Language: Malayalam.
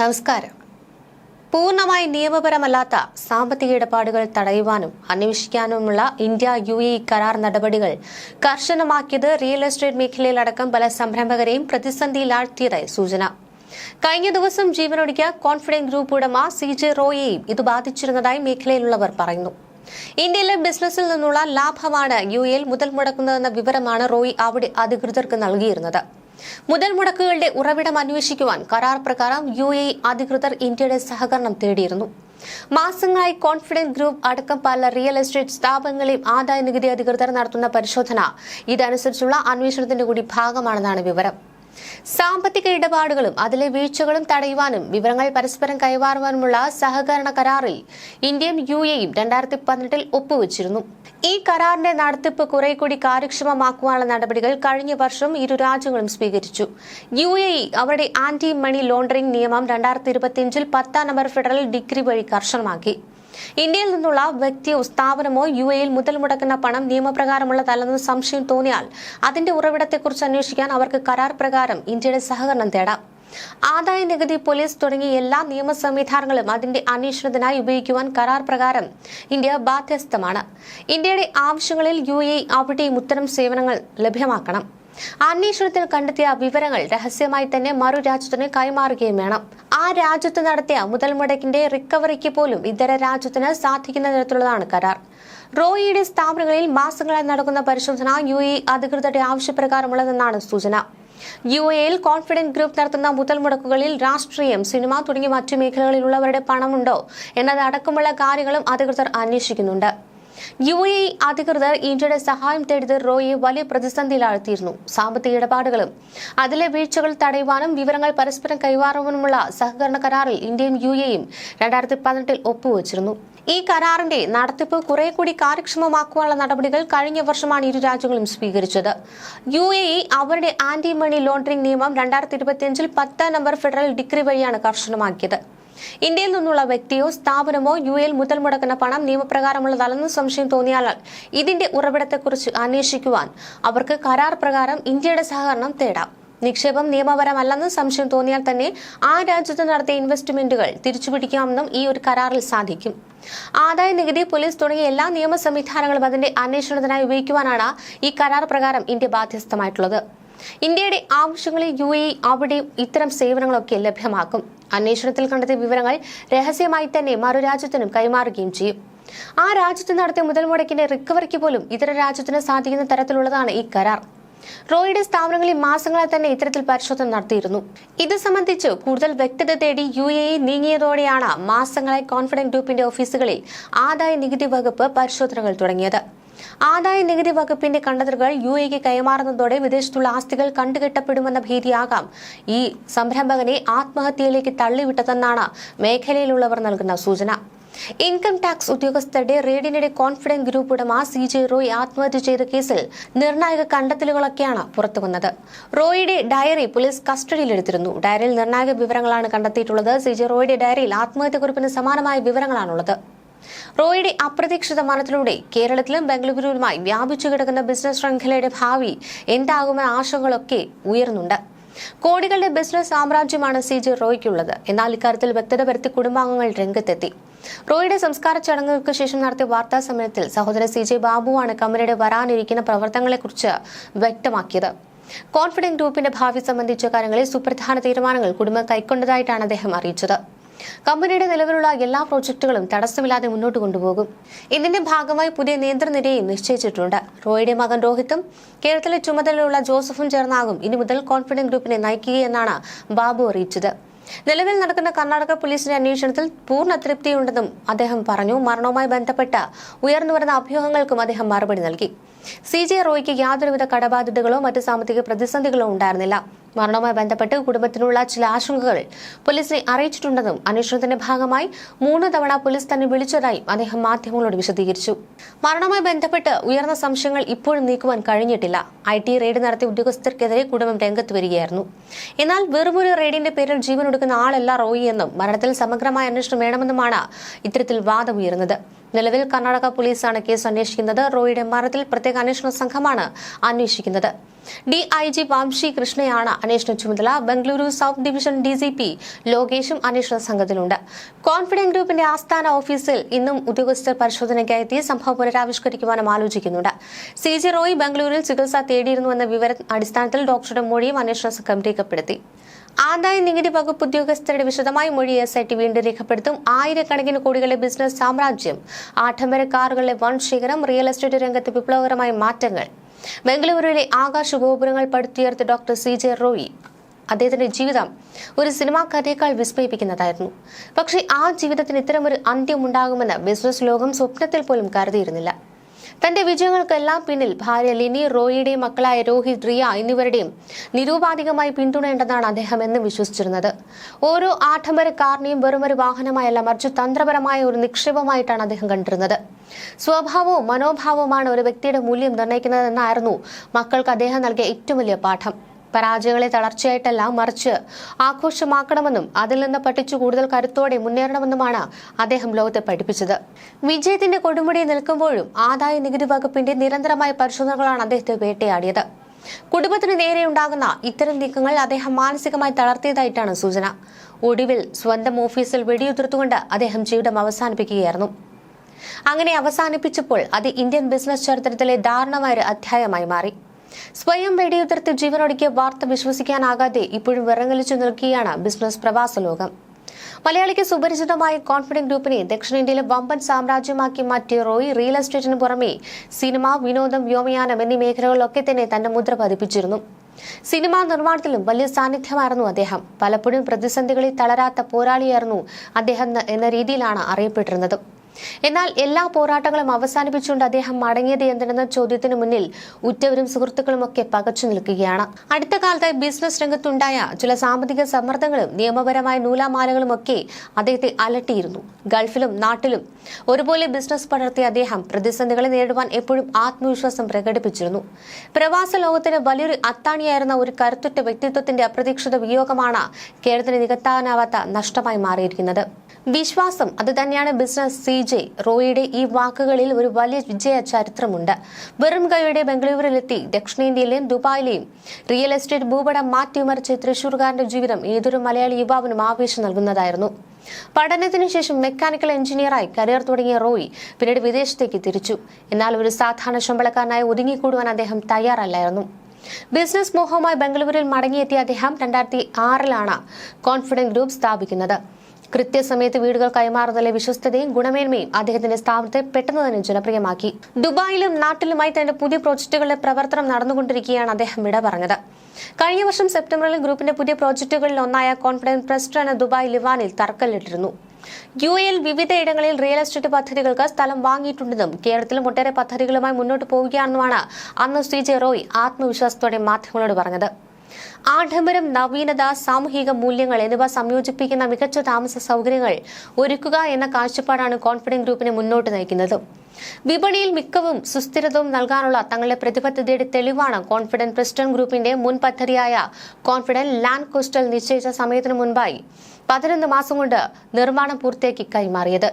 നമസ്കാരം. പൂർണമായി നിയമപരമല്ലാത്ത സാമ്പത്തിക ഇടപാടുകൾ തടയുവാനും അന്വേഷിക്കാനുമുള്ള ഇന്ത്യ യു എ കരാർ നടപടികൾ കർശനമാക്കിയത് റിയൽ എസ്റ്റേറ്റ് മേഖലയിലടക്കം പല സംരംഭകരെയും പ്രതിസന്ധിയിലാഴ്ത്തിയതായി സൂചന. കഴിഞ്ഞ ദിവസം ജീവനൊടുക്കിയ കോൺഫിഡൻസ് ഗ്രൂപ്പ് ഉടമ സി ജെ റോയെയും ഇത് ബാധിച്ചിരുന്നതായി മേഖലയിലുള്ളവർ പറയുന്നു. ഇന്ത്യയിലെ ബിസിനസ്സിൽ നിന്നുള്ള ലാഭമാണ് യു എയിൽ മുതൽ മുടക്കുന്നതെന്ന വിവരമാണ് റോയി അവിടെ അധികൃതർക്ക് നൽകിയിരുന്നത്. മുതൽ മുടക്കുകളുടെ ഉറവിടം അന്വേഷിക്കുവാൻ കരാർ പ്രകാരം യു എ അധികൃതർ ഇന്ത്യയുടെ സഹകരണം തേടിയിരുന്നു. മാസങ്ങളായി കോൺഫിഡൻസ് ഗ്രൂപ്പ് അടക്കം പല റിയൽ എസ്റ്റേറ്റ് സ്ഥാപനങ്ങളെയും ആദായ നികുതി അധികൃതർ നടത്തുന്ന പരിശോധന ഇതനുസരിച്ചുള്ള അന്വേഷണത്തിന്റെ കൂടി ഭാഗമാണെന്നാണ് വിവരം. സാമ്പത്തിക ഇടപാടുകളും അതിലെ വീഴ്ചകളും തടയുവാനും വിവരങ്ങൾ പരസ്പരം കൈമാറുവാനുമുള്ള സഹകരണ കരാറിൽ ഇന്ത്യയും യു എയും രണ്ടായിരത്തി പതിനെട്ടിൽ ഒപ്പുവച്ചിരുന്നു. ഈ കരാറിന്റെ നടത്തിപ്പ് കുറെ കൂടി കാര്യക്ഷമമാക്കുവാനുള്ള നടപടികൾ കഴിഞ്ഞ വർഷം ഇരു രാജ്യങ്ങളും സ്വീകരിച്ചു. യു എ ഇ അവരുടെ ആന്റി മണി ലോണ്ടറിംഗ് നിയമം രണ്ടായിരത്തി ഇരുപത്തിയഞ്ചിൽ പത്താം നമ്പർ ഫെഡറൽ ഡിഗ്രി വഴി കർശനമാക്കി. ഇന്ത്യയിൽ നിന്നുള്ള വ്യക്തിയോ സ്ഥാപനമോ യു എയിൽ മുതൽ മുടക്കുന്ന പണം നിയമപ്രകാരമുള്ളതല്ലെന്ന് സംശയം തോന്നിയാൽ അതിന്റെ ഉറവിടത്തെക്കുറിച്ച് അന്വേഷിക്കാൻ അവർക്ക് കരാർ പ്രകാരം ഇന്ത്യയുടെ സഹകരണം തേടാം. ആദായ നികുതി പോലീസ് തുടങ്ങിയ എല്ലാ നിയമ സംവിധാനങ്ങളും അതിന്റെ അന്വേഷണത്തിനായി ഉപയോഗിക്കുവാൻ കരാർ പ്രകാരം ഇന്ത്യ ബാധ്യസ്ഥമാണ്. ഇന്ത്യയുടെ ആവശ്യങ്ങളിൽ യു എ അവിടെയും ഉത്തരം സേവനങ്ങൾ ലഭ്യമാക്കണം. അന്വേഷണത്തിൽ കണ്ടെത്തിയ വിവരങ്ങൾ രഹസ്യമായി തന്നെ മറു രാജ്യത്തിന് കൈമാറുകയും വേണം. ആ രാജ്യത്ത് നടത്തിയ മുതൽ മുടക്കിന്റെ റിക്കവറിക്ക് പോലും ഇതര രാജ്യത്തിന് സാധിക്കുന്ന തരത്തിലുള്ളതാണ് കരാർ. റോയിയുടെ സ്ഥാപനങ്ങളിൽ മാസങ്ങളായി നടക്കുന്ന പരിശോധന യു എ അധികൃതരുടെ ആവശ്യപ്രകാരമുള്ളതെന്നാണ് സൂചന. യു എയിൽ കോൺഫിഡന്റ് ഗ്രൂപ്പ് നടത്തുന്ന മുതൽ മുടക്കുകളിൽ രാഷ്ട്രീയം സിനിമ തുടങ്ങിയ മറ്റു മേഖലകളിലുള്ളവരുടെ പണമുണ്ടോ? എന്നതടക്കമുള്ള കാര്യങ്ങളും അധികൃതർ അന്വേഷിക്കുന്നുണ്ട്. യു എ അധികൃതർ ഇന്ത്യയുടെ സഹായം തേടിയത് റോയെ വലിയ പ്രതിസന്ധിയിലാഴ്ത്തിയിരുന്നു സാമ്പത്തിക ഇടപാടുകളും അതിലെ വീഴ്ചകൾ തടയുവാനും വിവരങ്ങൾ പരസ്പരം കൈമാറുവാനുമുള്ള സഹകരണ കരാറിൽ ഇന്ത്യയും യു എയും രണ്ടായിരത്തി പതിനെട്ടിൽ ഒപ്പുവച്ചിരുന്നു. ഈ കരാറിന്റെ നടത്തിപ്പ് കുറെ കൂടി കാര്യക്ഷമമാക്കുവാനുള്ള നടപടികൾ കഴിഞ്ഞ വർഷമാണ് ഇരു രാജ്യങ്ങളും സ്വീകരിച്ചത്. യു എ അവരുടെ ആന്റി മണി ലോണ്ടറിംഗ് നിയമം രണ്ടായിരത്തി ഇരുപത്തിയഞ്ചിൽ പത്താം നമ്പർ ഫെഡറൽ ഡിഗ്രി വഴിയാണ് കർശനമാക്കിയത്. ഇന്ത്യയിൽ നിന്നുള്ള വ്യക്തിയോ സ്ഥാപനമോ യു എയിൽ മുതൽ മുടക്കുന്ന പണം നിയമപ്രകാരമുള്ളതല്ലെന്ന് സംശയം തോന്നിയാൽ ഇതിന്റെ ഉറവിടത്തെക്കുറിച്ച് അന്വേഷിക്കുവാൻ അവർക്ക് കരാർ പ്രകാരം ഇന്ത്യയുടെ സഹകരണം തേടാം. നിക്ഷേപം നിയമപരമല്ലെന്ന് സംശയം തോന്നിയാൽ തന്നെ ആ രാജ്യത്ത് നടത്തിയ ഇൻവെസ്റ്റ്മെന്റുകൾ തിരിച്ചുപിടിക്കാമെന്നും ഈ ഒരു കരാറിൽ സാധിക്കും. ആദായ നികുതി പോലീസ് തുടങ്ങിയ എല്ലാ നിയമ സംവിധാനങ്ങളും അതിന്റെ അന്വേഷണത്തിനായി ഉപയോഗിക്കുവാനാണ് ഈ കരാർ പ്രകാരം ഇന്ത്യ ബാധ്യസ്ഥമായിട്ടുള്ളത്. ഇന്ത്യയുടെ ആവശ്യങ്ങളിൽ യു എ അവിടെ ഇത്തരം സേവനങ്ങളൊക്കെ ലഭ്യമാക്കും. അന്വേഷണത്തിൽ കണ്ടെത്തിയ വിവരങ്ങൾ രഹസ്യമായി തന്നെ മറു രാജ്യത്തിനും കൈമാറുകയും ചെയ്യും. ആ രാജ്യത്ത് നടത്തിയ മുതൽ മുടക്കിന്റെ റിക്കവറിക്ക് പോലും ഇതര രാജ്യത്തിന് സാധിക്കുന്ന തരത്തിലുള്ളതാണ് ഈ കരാർ. റോയുടെ സ്ഥാപനങ്ങളിൽ മാസങ്ങളായി തന്നെ ഇത്തരത്തിൽ പരിശോധന നടത്തിയിരുന്നു. ഇത് സംബന്ധിച്ച് കൂടുതൽ വ്യക്തത തേടി യു എ നീങ്ങിയതോടെയാണ് മാസങ്ങളായി കോൺഫിഡന്റ് ഗ്രൂപ്പിന്റെ ഓഫീസുകളിൽ ആദായ നികുതി വകുപ്പ് പരിശോധനകൾ തുടങ്ങിയത്. ആദായ നികുതി വകുപ്പിന്റെ കണ്ടെത്തലുകൾ യു എക്ക് കൈമാറുന്നതോടെ വിദേശത്തുള്ള ആസ്തികൾ കണ്ടുകെട്ടപ്പെടുമെന്ന ഭീതിയാകാം. ഈ സംരംഭകനെ ആത്മഹത്യയിലേക്ക് തള്ളിവിട്ടതെന്നാണ് മേഖലയിലുള്ളവർ നൽകുന്ന സൂചന. ഇൻകം ടാക്സ് ഉദ്യോഗസ്ഥരുടെ റെയ്ഡിനിടെ കോൺഫിഡൻസ് ഗ്രൂപ്പ് ഉടമ സി ജെ റോയ് ആത്മഹത്യ ചെയ്ത കേസിൽ നിർണായക കണ്ടെത്തലുകളൊക്കെയാണ് പുറത്തുവന്നത്. റോയിയുടെ ഡയറി പോലീസ് കസ്റ്റഡിയിലെടുത്തിരുന്നു. ഡയറിയിൽ നിർണായക വിവരങ്ങളാണ് കണ്ടെത്തിയിട്ടുള്ളത്. സി ജെ റോയുടെ ഡയറിയിൽ ആത്മഹത്യക്കുറിപ്പിന് സമാനമായ വിവരങ്ങളാണുള്ളത്. റോയുടെ അപ്രതീക്ഷിത മരണത്തിലൂടെ കേരളത്തിലും ബംഗളൂരുവിലുമായി വ്യാപിച്ചു കിടക്കുന്ന ബിസിനസ് ശൃംഖലയുടെ ഭാവി എന്താകുമെന്ന ആശങ്കകളൊക്കെ ഉയർന്നുണ്ട്. കോടികളുടെ ബിസിനസ് സാമ്രാജ്യമാണ് സി ജെ റോയ്ക്കുള്ളത്. എന്നാൽ ഇക്കാര്യത്തിൽ വ്യക്തത വരുത്തി കുടുംബാംഗങ്ങൾ രംഗത്തെത്തി. റോയുടെ സംസ്കാര ചടങ്ങുകൾക്ക് ശേഷം നടത്തിയ വാർത്താ സമ്മേളനത്തിൽ സഹോദരൻ സി ജെ ബാബുവാണ് കമ്പനിയുടെ വരാനിരിക്കുന്ന പ്രവർത്തനങ്ങളെക്കുറിച്ച് വ്യക്തമാക്കിയത്. കോൺഫിഡന്റ് ഗ്രൂപ്പിന്റെ ഭാവി സംബന്ധിച്ച കാര്യങ്ങളിൽ സുപ്രധാന തീരുമാനങ്ങൾ കുടുംബം കൈക്കൊണ്ടതായിട്ടാണ് അദ്ദേഹം അറിയിച്ചത്. കമ്പനിയുടെ നിലവിലുള്ള എല്ലാ പ്രോജക്റ്റുകളും തടസ്സമില്ലാതെ മുന്നോട്ട് കൊണ്ടുപോകും. ഇതിന്റെ ഭാഗമായി പുതിയ നിയന്ത്രണനിരയും നിശ്ചയിച്ചിട്ടുണ്ട്. റോയുടെ മകൻ രോഹിത്തും കേരളത്തിലെ ചുമതലയുള്ള ജോസഫും ചേർന്നാകും. ഇനി മുതൽ കോൺഫിഡന്റ് ഗ്രൂപ്പിനെ നയിക്കുകയെന്നാണ് ബാബു അറിയിച്ചത്. നിലവിൽ നടക്കുന്ന കർണാടക പോലീസിന്റെ അന്വേഷണത്തിൽ പൂർണ തൃപ്തിയുണ്ടെന്നും അദ്ദേഹം പറഞ്ഞു. മരണവുമായി ബന്ധപ്പെട്ട ഉയർന്നുവരുന്ന അഭ്യൂഹങ്ങൾക്കും അദ്ദേഹം മറുപടി നൽകി. സി ജെ റോയ്ക്ക് യാതൊരുവിധ കടബാധ്യതകളോ മറ്റ് സാമ്പത്തിക പ്രതിസന്ധികളോ ഉണ്ടായിരുന്നില്ല. മരണവുമായി ബന്ധപ്പെട്ട് കുടുംബത്തിനുള്ള ചില ആശങ്കകൾ പോലീസിനെ അറിയിച്ചിട്ടുണ്ടെന്നും അന്വേഷണത്തിന്റെ ഭാഗമായി മൂന്ന് തവണ പോലീസ് തന്നെ വിളിച്ചതായും അദ്ദേഹം മാധ്യമങ്ങളോട് വിശദീകരിച്ചു. മരണവുമായി ബന്ധപ്പെട്ട് ഉയർന്ന സംശയങ്ങൾ ഇപ്പോഴും നീക്കുവാൻ കഴിഞ്ഞിട്ടില്ല. ഐ ടി റെയ്ഡ് നടത്തിയ ഉദ്യോഗസ്ഥർക്കെതിരെ കുടുംബം രംഗത്ത് വരികയായിരുന്നു. എന്നാൽ വെറുമൊരു റെയ്ഡിന്റെ പേരിൽ ജീവൻ ഒടുക്കുന്ന ആളല്ല റോയി എന്നും മരണത്തിൽ സമഗ്രമായ അന്വേഷണം വേണമെന്നുമാണ് ഇത്തരത്തിൽ വാദമുയർന്നത് നിലവിൽ കർണാടക പോലീസാണ് കേസ് അന്വേഷിക്കുന്നത്. റോയിയുടെ മരണത്തിൽ പ്രത്യേക അന്വേഷണ സംഘമാണ് അന്വേഷിക്കുന്നത്. ഡി ഐ ജി വാംശി കൃഷ്ണയാണ് അന്വേഷണ ചുമതല. Bengaluru south division D C P ലോകേഷും അന്വേഷണ സംഘത്തിലുണ്ട്. കോൺഫിഡന്റ് ഗ്രൂപ്പിന്റെ ആസ്ഥാന ഓഫീസിൽ ഇന്നും ഉദ്യോഗസ്ഥർ പരിശോധനയ്ക്കായി എത്തി. സംഭവം പുനരാവിഷ്കരിക്കുവാനും ആലോചിക്കുന്നുണ്ട്. സി ജി റോയ് ബംഗളൂരിൽ ചികിത്സ തേടിയിരുന്നുവെന്ന വിവര അടിസ്ഥാനത്തിൽ ഡോക്ടറുടെ മൊഴിയും അന്വേഷണ സംഘം രേഖപ്പെടുത്തി. ആദായ നികുതി വകുപ്പ് ഉദ്യോഗസ്ഥരുടെ വിശദമായ മൊഴി എസ് ഐ ടി വീണ്ടും രേഖപ്പെടുത്തും. ആയിരക്കണക്കിന് കോടികളുടെ ബിസിനസ് സാമ്രാജ്യം ആഡംബര കാറുകളിലെ വൺ ശേഖരം റിയൽ എസ്റ്റേറ്റ് രംഗത്ത് വിപ്ലവകരമായ മാറ്റങ്ങൾ. ബംഗളൂരുവിലെ ആകാശ ഗോപുരങ്ങൾ പടുത്തുയർത്ത് ഡോക്ടർ സി ജെ റോയി അദ്ദേഹത്തിന്റെ ജീവിതം ഒരു സിനിമാ കഥയേക്കാൾ വിസ്മയിപ്പിക്കുന്നതായിരുന്നു. പക്ഷേ ആ ജീവിതത്തിന് ഇത്തരമൊരു അന്ത്യം ഉണ്ടാകുമെന്ന് ബിസിനസ് ലോകം സ്വപ്നത്തിൽ പോലും കരുതിയിരുന്നില്ല. തന്റെ വിജയങ്ങൾക്കെല്ലാം പിന്നിൽ ഭാര്യ ലിനി റോയിയുടെ മക്കളായ രോഹിത് റിയ എന്നിവരുടെയും നിരൂപാധികമായി പിന്തുണയുണ്ടെന്നാണ് അദ്ദേഹം എന്നും വിശ്വസിച്ചിരുന്നത്. ഓരോ ആഡംബര കാറിനെയും വെറുമൊരു വാഹനമായല്ല മറിച്ച് തന്ത്രപരമായ ഒരു നിക്ഷേപമായിട്ടാണ് അദ്ദേഹം കണ്ടിരുന്നത്. സ്വഭാവവും മനോഭാവവുമാണ് ഒരു വ്യക്തിയുടെ മൂല്യം നിർണയിക്കുന്നതെന്നായിരുന്നു മക്കൾക്ക് അദ്ദേഹം നൽകിയ ഏറ്റവും വലിയ പാഠം. പരാജയങ്ങളെ തളർച്ചയായിട്ടല്ല മറിച്ച് ആഘോഷമാക്കണമെന്നും അതിൽ നിന്ന് പഠിച്ചു കൂടുതൽ കരുത്തോടെ മുന്നേറണമെന്നുമാണ് അദ്ദേഹം ലോകത്തെ പഠിപ്പിച്ചത്. വിജയത്തിന്റെ കൊടുമുടി നിൽക്കുമ്പോഴും ആദായ നികുതി വകുപ്പിന്റെ നിരന്തരമായ പരിശോധനകളാണ് അദ്ദേഹത്തെ വേട്ടയാടിയത്. കുടുംബത്തിന് നേരെ ഉണ്ടാകുന്ന ഇത്തരം നീക്കങ്ങൾ അദ്ദേഹം മാനസികമായി തളർത്തിയതായിട്ടാണ് സൂചന. ഒടുവിൽ സ്വന്തം ഓഫീസിൽ വെടിയുതിർത്തുകൊണ്ട് അദ്ദേഹം ജീവിതം അവസാനിപ്പിക്കുകയായിരുന്നു. അങ്ങനെ അവസാനിപ്പിച്ചപ്പോൾ അത് ഇന്ത്യൻ ബിസിനസ് ചരിത്രത്തിലെ ദാരുണമായ ഒരു അധ്യായമായി മാറി. സ്വയം വെടിയുതിർത്ത് ജീവനൊടുക്കിയ വാർത്ത വിശ്വസിക്കാനാകാതെ ഇപ്പോഴും വിറങ്ങലിച്ചു നിൽക്കുകയാണ് ബിസിനസ് പ്രവാസ ലോകം. മലയാളിക്ക് സുപരിചിതമായ കോൺഫിഡന്റ് ഗ്രൂപ്പിനെ ദക്ഷിണേന്ത്യയിലെ വമ്പൻ സാമ്രാജ്യമാക്കി മാറ്റിയ റോയ് റിയൽ എസ്റ്റേറ്റിന് പുറമെ സിനിമ വിനോദം വ്യോമയാനം എന്നീ മേഖലകളിലൊക്കെ തന്നെ തന്റെ മുദ്ര പതിപ്പിച്ചിരുന്നു. സിനിമാ നിർമ്മാണത്തിലും വലിയ സാന്നിധ്യമായിരുന്നു അദ്ദേഹം. പലപ്പോഴും പ്രതിസന്ധികളിൽ തളരാത്ത പോരാളിയായിരുന്നു അദ്ദേഹം എന്ന രീതിയിലാണ് അറിയപ്പെട്ടിരുന്നത്. എന്നാൽ എല്ലാ പോരാട്ടങ്ങളും അവസാനിപ്പിച്ചുകൊണ്ട് അദ്ദേഹം മടങ്ങിയത് എന്തിനെന്ന ചോദ്യത്തിന് മുന്നിൽ ഉറ്റവരും സുഹൃത്തുക്കളും ഒക്കെ പകച്ചു നിൽക്കുകയാണ്. അടുത്ത കാലത്തായി ബിസിനസ് രംഗത്തുണ്ടായ ചില സാമ്പത്തിക സമ്മർദ്ദങ്ങളും നിയമപരമായ നൂലാമാലകളും ഒക്കെ അദ്ദേഹത്തെ അലട്ടിയിരുന്നു. ഗൾഫിലും നാട്ടിലും ഒരുപോലെ ബിസിനസ് പടർത്തിയ അദ്ദേഹം പ്രതിസന്ധികളെ നേരിടുവാൻ എപ്പോഴും ആത്മവിശ്വാസം പ്രകടിപ്പിച്ചിരുന്നു. പ്രവാസ ലോകത്തിന് വലിയൊരു അത്താണിയായിരുന്ന ഒരു കരുത്തുറ്റ വ്യക്തിത്വത്തിന്റെ അപ്രതീക്ഷിത വിയോഗമാണ് കേരളത്തിന് നികത്താനാവാത്ത നഷ്ടമായി മാറിയിരിക്കുന്നത്. വിശ്വാസം അത് തന്നെയാണ് ബിസിനസ് സി ജെ റോയിയുടെ ഈ വാക്കുകളിൽ ഒരു വലിയ വിജയ ചരിത്രമുണ്ട് വെറും കൈയുടെ ബംഗളൂരുവിലെത്തി ദക്ഷിണേന്ത്യയിലെയും ദുബായിലെയും റിയൽ എസ്റ്റേറ്റ് ഭൂപടം മാറ്റിമറിച്ച് തൃശൂർകാരന്റെ ജീവിതം ഏതൊരു മലയാളി യുവാവിനും ആവേശം നൽകുന്നതായിരുന്നു. പഠനത്തിന് ശേഷം മെക്കാനിക്കൽ എഞ്ചിനീയറായി കരിയർ തുടങ്ങിയ റോയി പിന്നീട് വിദേശത്തേക്ക് തിരിച്ചു. എന്നാൽ ഒരു സാധാരണ ശമ്പളക്കാരനായി ഒതുങ്ങിക്കൂടുവാൻ അദ്ദേഹം തയ്യാറല്ലായിരുന്നു. ബിസിനസ് മോഹവുമായി ബംഗളൂരുവിൽ മടങ്ങിയെത്തിയ അദ്ദേഹം രണ്ടായിരത്തി ആറിലാണ് കോൺഫിഡൻസ് ഗ്രൂപ്പ് സ്ഥാപിക്കുന്നത്. കൃത്യസമയത്ത് വീടുകൾ കൈമാറുന്നതിലെ വിശ്വസ്തതയും ഗുണമേന്മയും അദ്ദേഹത്തിന്റെ സ്ഥാപനത്തെ പെട്ടെന്ന് തന്നെ ജനപ്രിയമാക്കി. ദുബായിലും നാട്ടിലുമായി തന്റെ പുതിയ പ്രോജക്ടുകളുടെ പ്രവർത്തനം നടന്നുകൊണ്ടിരിക്കുകയാണ് അദ്ദേഹം ഇട പറഞ്ഞത്. കഴിഞ്ഞ വർഷം സെപ്റ്റംബറിൽ ഗ്രൂപ്പിന്റെ പുതിയ പ്രോജക്ടുകളിൽ ഒന്നായ കോൺഫിഡൻസ് ട്രസ്റ്റ് എന്ന ദുബായ് ലിവാനിൽ തറക്കല്ലിട്ടിരുന്നു. യു എയിൽ വിവിധയിടങ്ങളിൽ റിയൽ എസ്റ്റേറ്റ് പദ്ധതികൾക്ക് സ്ഥലം വാങ്ങിയിട്ടുണ്ടെന്നും കേരളത്തിലും ഒട്ടേറെ പദ്ധതികളുമായി മുന്നോട്ട് പോവുകയാണെന്നുമാണ് അന്ന് സി റോയ് ആത്മവിശ്വാസത്തോടെ മാധ്യമങ്ങളോട് പറഞ്ഞത്. ആഡംബരം നവീനത സാമൂഹിക മൂല്യങ്ങൾ എന്നിവ സംയോജിപ്പിക്കുന്ന മികച്ച താമസ സൗകര്യങ്ങൾ ഒരുക്കുക എന്ന കാഴ്ചപ്പാടാണ് കോൺഫിഡൻസ് ഗ്രൂപ്പിനെ മുന്നോട്ട് നയിക്കുന്നത്. വിപണിയിൽ മിക്കവും സുസ്ഥിരതവും നൽകാനുള്ള തങ്ങളുടെ പ്രതിബദ്ധതയുടെ തെളിവാണ് കോൺഫിഡൻസ് പ്രസ്റ്റൺ ഗ്രൂപ്പിന്റെ മുൻ പദ്ധതിയായ കോൺഫിഡൻസ് ലാൻഡ് കോസ്റ്റൽ നിശ്ചയിച്ച സമയത്തിനു മുൻപായി പതിനൊന്ന് മാസം കൊണ്ട് നിർമ്മാണം പൂർത്തിയാക്കി കൈമാറിയത്.